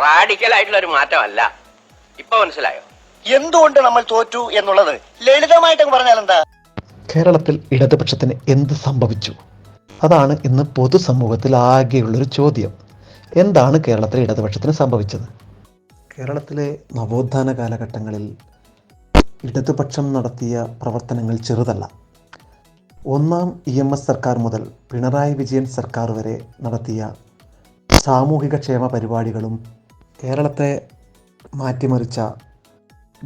Radical ആയിട്ടുള്ള ഒരു മാറ്റമല്ല. ഇപ്പൊ മനസ്സിലായോ? എന്തുകൊണ്ട് നമ്മൾ തോറ്റു എന്നുള്ളത് ലളിതമായിട്ട് പറഞ്ഞാൽ എന്താ? കേരളത്തിൽ ഇടതുപക്ഷത്തിന് എന്ത് സംഭവിച്ചു? അതാണ് ഇന്ന് പൊതുസമൂഹത്തിൽ ആകെയുള്ളൊരു ചോദ്യം. എന്താണ് കേരളത്തിലെ ഇടതുപക്ഷത്തിന് സംഭവിച്ചത്? കേരളത്തിലെ നവോത്ഥാന കാലഘട്ടങ്ങളിൽ ഇടതുപക്ഷം നടത്തിയ പ്രവർത്തനങ്ങൾ ചെറുതല്ല. ഒന്നാം ഇ എം എസ് സർക്കാർ മുതൽ പിണറായി വിജയൻ സർക്കാർ വരെ നടത്തിയ സാമൂഹിക ക്ഷേമ പരിപാടികളും കേരളത്തെ മാറ്റിമറിച്ച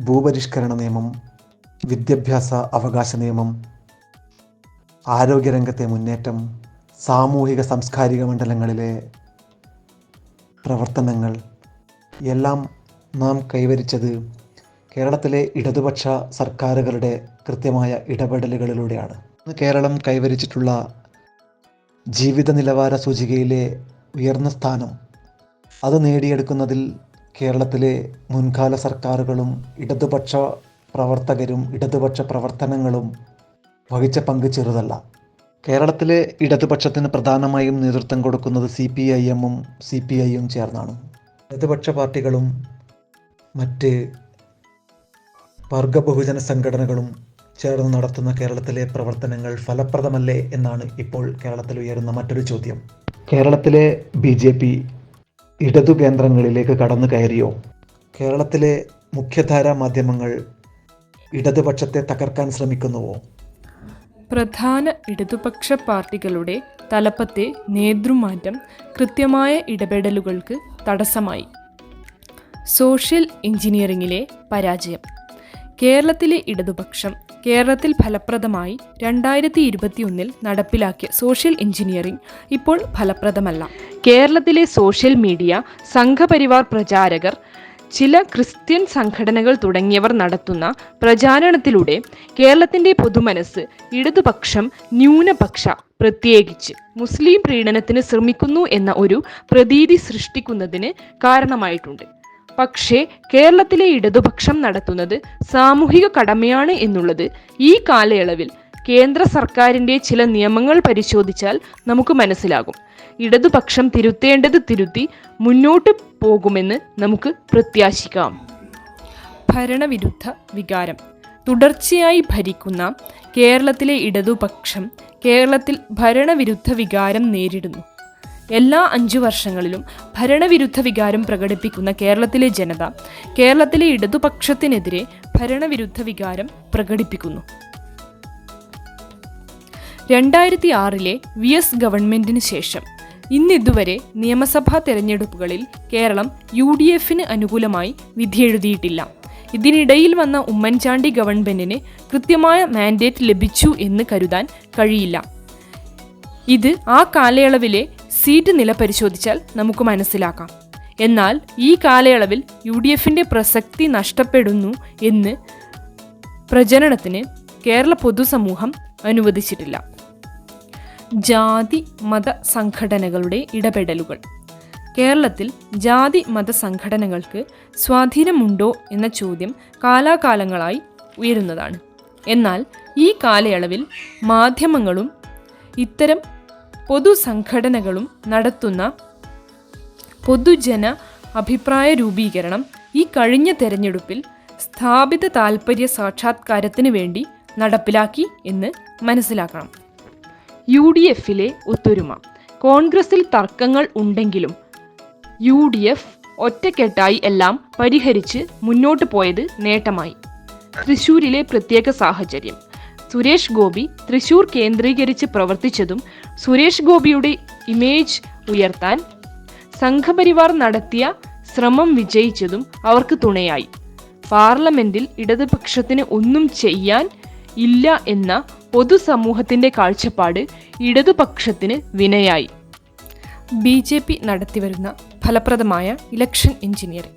ഭൂപരിഷ്കരണ നിയമം വിദ്യാഭ്യാസ അവകാശ നിയമം ആരോഗ്യരംഗത്തെ മുന്നേറ്റം സാമൂഹിക സാംസ്കാരിക മണ്ഡലങ്ങളിലെ പ്രവർത്തനങ്ങൾ എല്ലാം നാം കൈവരിച്ചത് കേരളത്തിലെ ഇടതുപക്ഷ സർക്കാരുകളുടെ കൃത്യമായ ഇടപെടലുകളിലൂടെയാണ്. കേരളം കൈവരിച്ചിട്ടുള്ള ജീവിത നിലവാര സൂചികയിലെ ഉയർന്ന സ്ഥാനം അത് നേടിയെടുക്കുന്നതിൽ കേരളത്തിലെ മുൻകാല സർക്കാരുകളും ഇടതുപക്ഷ പ്രവർത്തകരും ഇടതുപക്ഷ പ്രവർത്തനങ്ങളും വഹിച്ച പങ്ക് ചെറുതല്ല. കേരളത്തിലെ ഇടതുപക്ഷത്തിന് പ്രധാനമായും നേതൃത്വം കൊടുക്കുന്നത് സി പി ഐ എമ്മും സി പി ഐയും ചേർന്നാണ്. ഇടതുപക്ഷ പാർട്ടികളും മറ്റ് വർഗ ബഹുജന സംഘടനകളും ചേർന്ന് നടത്തുന്ന കേരളത്തിലെ പ്രവർത്തനങ്ങൾ ഫലപ്രദമല്ലേ എന്നാണ് ഇപ്പോൾ കേരളത്തിൽ ഉയരുന്ന മറ്റൊരു ചോദ്യം. കേരളത്തിലെ ബി ജെ പി ഇടതു കേന്ദ്രങ്ങളിലേക്ക് കടന്നു കയറിയോ? കേരളത്തിലെ മുഖ്യധാരാ മാധ്യമങ്ങൾ ഇടതുപക്ഷത്തെ തകർക്കാൻ ശ്രമിക്കുന്നുവോ? പ്രധാന ഇടതുപക്ഷ പാർട്ടികളുടെ തലപ്പത്തെ നേതൃമാറ്റം കൃത്യമായ ഇടപെടലുകൾക്ക് തടസ്സമായി. സോഷ്യൽ എഞ്ചിനീയറിംഗിലെ പരാജയം. കേരളത്തിലെ ഇടതുപക്ഷം കേരളത്തിൽ ഫലപ്രദമായി രണ്ടായിരത്തി ഇരുപത്തിയൊന്നിൽ നടപ്പിലാക്കിയ സോഷ്യൽ എഞ്ചിനീയറിംഗ് ഇപ്പോൾ ഫലപ്രദമല്ല. കേരളത്തിലെ സോഷ്യൽ മീഡിയ സംഘപരിവാർ പ്രചാരകർ ചില ക്രിസ്ത്യൻ സംഘടനകൾ തുടങ്ങിയവർ നടത്തുന്ന പ്രചാരണത്തിലൂടെ കേരളത്തിന്റെ പൊതുമനസ് ഇടതുപക്ഷം ന്യൂനപക്ഷ പ്രത്യേകിച്ച് മുസ്ലിം പ്രീണനത്തിന് ശ്രമിക്കുന്നു എന്ന ഒരു പ്രതീതി സൃഷ്ടിക്കുന്നതിന് കാരണമായിട്ടുണ്ട്. പക്ഷേ കേരളത്തിലെ ഇടതുപക്ഷം നടത്തുന്നത് സാമൂഹിക കടമയാണ് എന്നുള്ളത്. ഈ കാലയളവിൽ കേന്ദ്ര സർക്കാരിന്റെ ചില നിയമങ്ങൾ പരിശോധിച്ചാൽ നമുക്ക് മനസ്സിലാകും. ഇടതുപക്ഷം തിരുത്തേണ്ടത് തിരുത്തി മുന്നോട്ട് പോകുമെന്ന് നമുക്ക് പ്രത്യാശിക്കാം. ഭരണവിരുദ്ധ വികാരം. തുടർച്ചയായി ഭരിക്കുന്ന കേരളത്തിലെ ഇടതുപക്ഷം കേരളത്തിൽ ഭരണവിരുദ്ധ വികാരം നേരിടുന്നു. എല്ലാ അഞ്ചു വർഷങ്ങളിലും ഭരണവിരുദ്ധ വികാരം പ്രകടിപ്പിക്കുന്ന കേരളത്തിലെ ജനത കേരളത്തിലെ ഇടതുപക്ഷത്തിനെതിരെ ഭരണവിരുദ്ധ വികാരം പ്രകടിപ്പിക്കുന്നു. രണ്ടായിരത്തി ആറിലെ വി എസ് ഗവൺമെന്റിന് ശേഷം ഇന്നിതുവരെ നിയമസഭാ തെരഞ്ഞെടുപ്പുകളിൽ കേരളം യു ഡി എഫിന് അനുകൂലമായി വിധിയെഴുതിയിട്ടില്ല. ഇതിനിടയിൽ വന്ന ഉമ്മൻചാണ്ടി ഗവൺമെന്റിന് കൃത്യമായ മാൻഡേറ്റ് ലഭിച്ചു എന്ന് കരുതാൻ കഴിയില്ല. ഇത് ആ കാലയളവിലെ സീറ്റ് നില പരിശോധിച്ചാൽ നമുക്ക് മനസ്സിലാക്കാം. എന്നാൽ ഈ കാലയളവിൽ യു ഡി എഫിന്റെ പ്രസക്തി നഷ്ടപ്പെടുന്നു എന്ന് പ്രചരണത്തിന് കേരള പൊതുസമൂഹം അനുവദിച്ചിട്ടില്ല. ജാതി മത സംഘടനകളുടെ ഇടപെടലുകൾ. കേരളത്തിൽ ജാതി മത സംഘടനകൾക്ക് സ്വാധീനമുണ്ടോ എന്ന ചോദ്യം കാലാകാലങ്ങളായി ഉയരുന്നതാണ്. എന്നാൽ ഈ കാലയളവിൽ മാധ്യമങ്ങളും ഇത്തരം പൊതുസംഘടനകളും നടത്തുന്ന പൊതുജന അഭിപ്രായ രൂപീകരണം ഈ കഴിഞ്ഞ തെരഞ്ഞെടുപ്പിൽ സ്ഥാപിത താൽപ്പര്യ സാക്ഷാത്കാരത്തിന് വേണ്ടി നടപ്പിലാക്കി എന്ന് മനസ്സിലാക്കണം. യു ഡി എഫിലെ ഒത്തൊരുമ. കോൺഗ്രസിൽ തർക്കങ്ങൾ ഉണ്ടെങ്കിലും യു ഡി എഫ് ഒറ്റക്കെട്ടായി എല്ലാം പരിഹരിച്ച് മുന്നോട്ട് പോയത് നേട്ടമായി. തൃശൂരിലെ പ്രത്യേക സാഹചര്യം. സുരേഷ് ഗോപി തൃശൂർ കേന്ദ്രീകരിച്ച് പ്രവർത്തിച്ചതും സുരേഷ് ഗോപിയുടെ ഇമേജ് ഉയർത്താൻ സംഘപരിവാർ നടത്തിയ ശ്രമം വിജയിച്ചതും അവർക്ക് തുണയായി. പാർലമെന്റിൽ ഇടതുപക്ഷത്തിന് ഒന്നും ചെയ്യാൻ ഇല്ല എന്ന പൊതുസമൂഹത്തിന്റെ കാഴ്ചപ്പാട് ഇടതുപക്ഷത്തിന് വിനയായി. ബി ജെ പി നടത്തിവരുന്ന ഫലപ്രദമായ ഇലക്ഷൻ എഞ്ചിനീയറിംഗ്.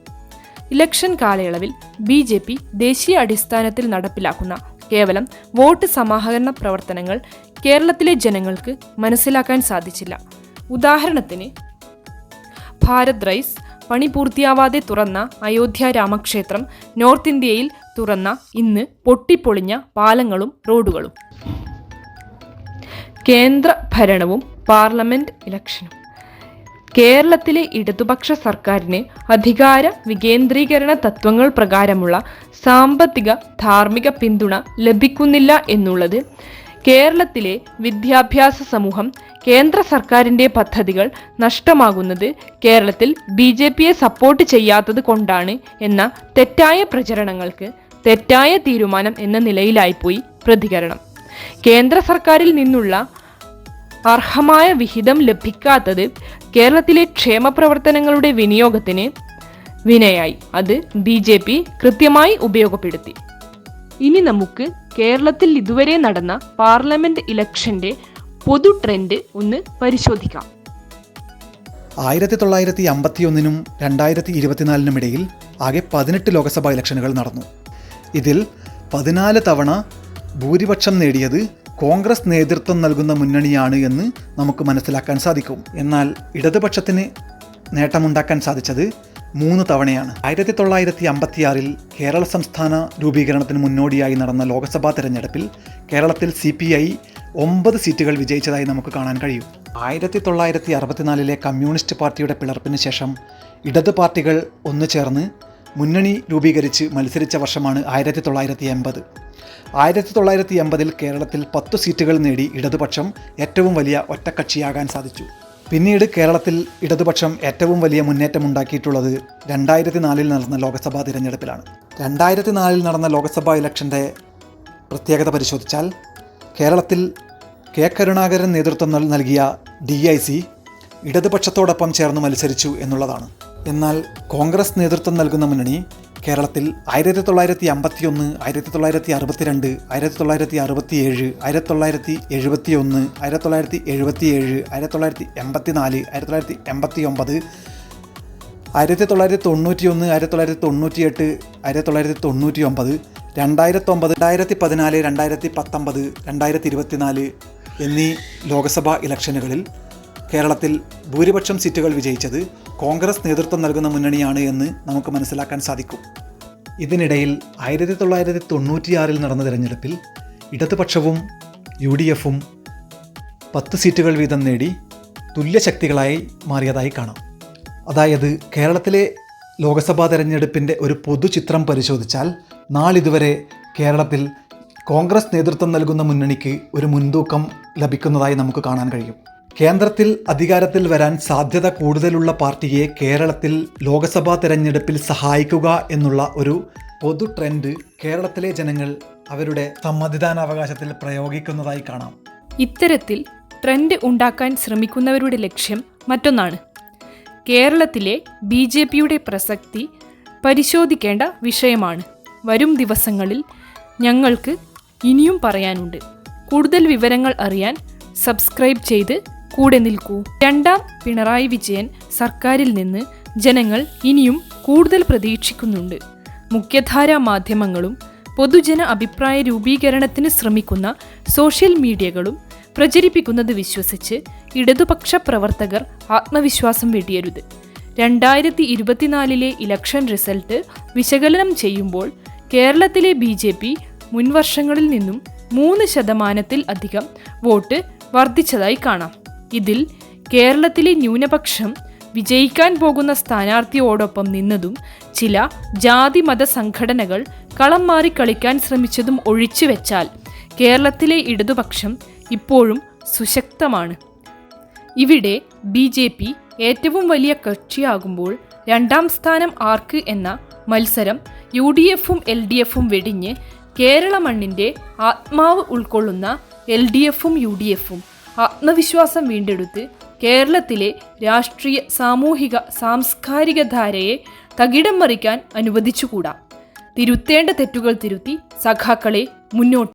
ഇലക്ഷൻ കാലയളവിൽ ബി ജെ പി ദേശീയ അടിസ്ഥാനത്തിൽ നടപ്പിലാക്കുന്ന കേവലം വോട്ട് സമാഹരണ പ്രവർത്തനങ്ങൾ കേരളത്തിലെ ജനങ്ങൾക്ക് മനസ്സിലാക്കാൻ സാധിച്ചില്ല. ഉദാഹരണത്തിന് ഭാരത് റൈസ് പണി പൂർത്തിയാവാതെ തുറന്ന അയോധ്യ രാമക്ഷേത്രം നോർത്ത് ഇന്ത്യയിൽ തുറന്ന ഇന്ന് പൊട്ടിപ്പൊളിഞ്ഞ പാലങ്ങളും റോഡുകളും. കേന്ദ്ര ഭരണവും പാർലമെന്റ് ഇലക്ഷനും. കേരളത്തിലെ ഇടതുപക്ഷ സർക്കാരിന് അധികാര വികേന്ദ്രീകരണ തത്വങ്ങൾ പ്രകാരമുള്ള സാമ്പത്തിക ധാർമ്മിക പിന്തുണ ലഭിക്കുന്നില്ല എന്നുള്ളത് കേരളത്തിലെ വിദ്യാഭ്യാസ സമൂഹം കേന്ദ്ര സർക്കാരിന്റെ പദ്ധതികൾ നഷ്ടമാകുന്നത് കേരളത്തിൽ ബി ജെ പിയെ സപ്പോർട്ട് ചെയ്യാത്തത് കൊണ്ടാണ് എന്ന തെറ്റായ പ്രചരണങ്ങൾക്ക് തെറ്റായ തീരുമാനം എന്ന നിലയിലായിപ്പോയി പ്രതികരണം. കേന്ദ്ര സർക്കാരിൽ നിന്നുള്ള അർഹമായ വിഹിതം ലഭിക്കാത്തത് കേരളത്തിലെ ക്ഷേമ പ്രവർത്തനങ്ങളുടെ വിനിയോഗത്തിന് വിനയായി. അത് ബി കൃത്യമായി ഉപയോഗപ്പെടുത്തി. ഇനി നമുക്ക് കേരളത്തിൽ ഇതുവരെ നടന്ന പാർലമെന്റ് ഇലക്ഷന്റെ പൊതു ട്രെൻഡ് ഒന്ന് പരിശോധിക്കാം. ആയിരത്തി തൊള്ളായിരത്തി അമ്പത്തിയൊന്നിനും രണ്ടായിരത്തി ഇരുപത്തിനാലിനും ഇടയിൽ ആകെ പതിനെട്ട് ലോക്സഭാ ഇലക്ഷനുകൾ നടന്നു. ഇതിൽ പതിനാല് തവണ ഭൂരിപക്ഷം നേടിയത് കോൺഗ്രസ് നേതൃത്വം നൽകുന്ന മുന്നണിയാണ് എന്ന് നമുക്ക് മനസ്സിലാക്കാൻ സാധിക്കും. എന്നാൽ ഇടതുപക്ഷത്തിന് നേട്ടമുണ്ടാക്കാൻ സാധിച്ചത് മൂന്ന് തവണയാണ്. ആയിരത്തി തൊള്ളായിരത്തി അമ്പത്തിയാറിൽ കേരള സംസ്ഥാന രൂപീകരണത്തിന് മുന്നോടിയായി നടന്ന ലോക്സഭാ തെരഞ്ഞെടുപ്പിൽ കേരളത്തിൽ സി പി ഐ ഒമ്പത് സീറ്റുകൾ വിജയിച്ചതായി നമുക്ക് കാണാൻ കഴിയും. ആയിരത്തി തൊള്ളായിരത്തി അറുപത്തിനാലിലെ കമ്മ്യൂണിസ്റ്റ് പാർട്ടിയുടെ പിളർപ്പിന് ശേഷം ഇടത് പാർട്ടികൾ ഒന്നു ചേർന്ന് മുന്നണി രൂപീകരിച്ച് മത്സരിച്ച വർഷമാണ് ആയിരത്തി തൊള്ളായിരത്തി എൺപത് ആയിരത്തി തൊള്ളായിരത്തി എൺപതിൽ കേരളത്തിൽ പത്തു സീറ്റുകൾ നേടി ഇടതുപക്ഷം ഏറ്റവും വലിയ ഒറ്റക്കക്ഷിയാകാൻ സാധിച്ചു. പിന്നീട് കേരളത്തിൽ ഇടതുപക്ഷം ഏറ്റവും വലിയ മുന്നേറ്റമുണ്ടാക്കിയിട്ടുള്ളത് രണ്ടായിരത്തി നാലിൽ നടന്ന ലോക്സഭാ തിരഞ്ഞെടുപ്പിലാണ്. രണ്ടായിരത്തി നാലിൽ നടന്ന ലോക്സഭാ ഇലക്ഷന്റെ പ്രത്യേകത പരിശോധിച്ചാൽ കേരളത്തിൽ കെ കരുണാകരൻ നേതൃത്വം നൽകിയ ഡി ഐ സി ഇടതുപക്ഷത്തോടൊപ്പം ചേർന്ന് മത്സരിച്ചു എന്നുള്ളതാണ്. എന്നാൽ കോൺഗ്രസ് നേതൃത്വം നൽകുന്ന മുന്നണി കേരളത്തിൽ ആയിരത്തി തൊള്ളായിരത്തി അമ്പത്തി ഒന്ന് ആയിരത്തി തൊള്ളായിരത്തി അറുപത്തിരണ്ട് ആയിരത്തി തൊള്ളായിരത്തി അറുപത്തി ഏഴ് ആയിരത്തി തൊള്ളായിരത്തി എഴുപത്തി ഒന്ന് ആയിരത്തി തൊള്ളായിരത്തി എഴുപത്തി ഏഴ് ആയിരത്തി തൊള്ളായിരത്തി എൺപത്തി നാല് ആയിരത്തി തൊള്ളായിരത്തി എൺപത്തി ഒമ്പത് ആയിരത്തി തൊള്ളായിരത്തി തൊണ്ണൂറ്റി ഒന്ന് ആയിരത്തി തൊള്ളായിരത്തി തൊണ്ണൂറ്റി എട്ട് ആയിരത്തി തൊള്ളായിരത്തി തൊണ്ണൂറ്റി ഒമ്പത് രണ്ടായിരത്തി ഒമ്പത് രണ്ടായിരത്തി പതിനാല് രണ്ടായിരത്തി പത്തൊമ്പത് രണ്ടായിരത്തി ഇരുപത്തിനാല് എന്നീ ലോക്സഭാ ഇലക്ഷനുകളിൽ കേരളത്തിൽ ഭൂരിപക്ഷം സീറ്റുകൾ വിജയിച്ചത് കോൺഗ്രസ് നേതൃത്വം നൽകുന്ന മുന്നണിയാണ് എന്ന് നമുക്ക് മനസ്സിലാക്കാൻ സാധിക്കും. ഇതിനിടയിൽ ആയിരത്തി തൊള്ളായിരത്തി തൊണ്ണൂറ്റിയാറിൽ നടന്ന തിരഞ്ഞെടുപ്പിൽ ഇടതുപക്ഷവും യു ഡി എഫും പത്ത് സീറ്റുകൾ വീതം നേടി തുല്യശക്തികളായി മാറിയതായി കാണാം. അതായത് കേരളത്തിലെ ലോക്സഭാ തെരഞ്ഞെടുപ്പിന്റെ ഒരു പൊതുചിത്രം പരിശോധിച്ചാൽ നാളിതുവരെ കേരളത്തിൽ കോൺഗ്രസ് നേതൃത്വം നൽകുന്ന മുന്നണിക്ക് ഒരു മുൻതൂക്കം ലഭിക്കുന്നതായി നമുക്ക് കാണാൻ കഴിയും. കേന്ദ്രത്തിൽ അധികാരത്തിൽ വരാൻ സാധ്യത കൂടുതലുള്ള പാർട്ടിയെ കേരളത്തിൽ ലോക്സഭാ തെരഞ്ഞെടുപ്പിൽ സഹായിക്കുക എന്നുള്ള ഒരു പൊതു ട്രെൻഡ് കേരളത്തിലെ ജനങ്ങൾ അവരുടെ സമ്മതിദാനാവകാശത്തിൽ പ്രയോഗിക്കുന്നതായി കാണാം. ഇത്തരത്തിൽ ട്രെൻഡ് ഉണ്ടാക്കാൻ ശ്രമിക്കുന്നവരുടെ ലക്ഷ്യം മറ്റൊന്നാണ്. കേരളത്തിലെ ബി ജെ പിയുടെ പ്രസക്തി പരിശോധിക്കേണ്ട വിഷയമാണ്. വരും ദിവസങ്ങളിൽ ഞങ്ങൾക്ക് ഇനിയും പറയാനുണ്ട്. കൂടുതൽ വിവരങ്ങൾ അറിയാൻ സബ്സ്ക്രൈബ് ചെയ്ത് കൂടെ നിൽക്കൂ. രണ്ടാം പിണറായി വിജയൻ സർക്കാരിൽ നിന്ന് ജനങ്ങൾ ഇനിയും കൂടുതൽ പ്രതീക്ഷിക്കുന്നുണ്ട്. മുഖ്യധാരാ മാധ്യമങ്ങളും പൊതുജന അഭിപ്രായ രൂപീകരണത്തിന് ശ്രമിക്കുന്ന സോഷ്യൽ മീഡിയകളും പ്രചരിപ്പിക്കുന്നത് വിശ്വസിച്ച് ഇടതുപക്ഷ പ്രവർത്തകർ ആത്മവിശ്വാസം വെടിയരുത്. രണ്ടായിരത്തി ഇരുപത്തിനാലിലെ ഇലക്ഷൻ റിസൾട്ട് വിശകലനം ചെയ്യുമ്പോൾ കേരളത്തിലെ ബി ജെ പി മുൻവർഷങ്ങളിൽ നിന്നും മൂന്ന് ശതമാനത്തിൽ അധികം വോട്ട് വർദ്ധിച്ചതായി കാണാം. ഇതിൽ കേരളത്തിലെ ന്യൂനപക്ഷം വിജയിക്കാൻ പോകുന്ന സ്ഥാനാർത്ഥിയോടൊപ്പം നിന്നതും ചില ജാതി മത സംഘടനകൾ കളം മാറി കളിക്കാൻ ശ്രമിച്ചതും ഒഴിച്ചുവെച്ചാൽ കേരളത്തിലെ ഇടതുപക്ഷം ഇപ്പോഴും സുശക്തമാണ്. ഇവിടെ ബി ജെ പി ഏറ്റവും വലിയ കക്ഷിയാകുമ്പോൾ രണ്ടാം സ്ഥാനം ആർക്ക് എന്ന മത്സരം യു ഡി എഫും എൽ ഡി എഫും വെടിഞ്ഞ് കേരള മണ്ണിന്റെ ആത്മാവ് ഉൾക്കൊള്ളുന്ന എൽ ഡി എഫും യു ഡി എഫും ആത്മവിശ്വാസം വീണ്ടെടുത്ത് കേരളത്തിലെ രാഷ്ട്രീയ സാമൂഹിക സാംസ്കാരിക ധാരയെ തകിടം മറിക്കാൻ അനുവദിച്ചുകൂടാ. തിരുത്തേണ്ട തെറ്റുകൾ തിരുത്തി സഖാക്കളെ മുന്നോട്ട്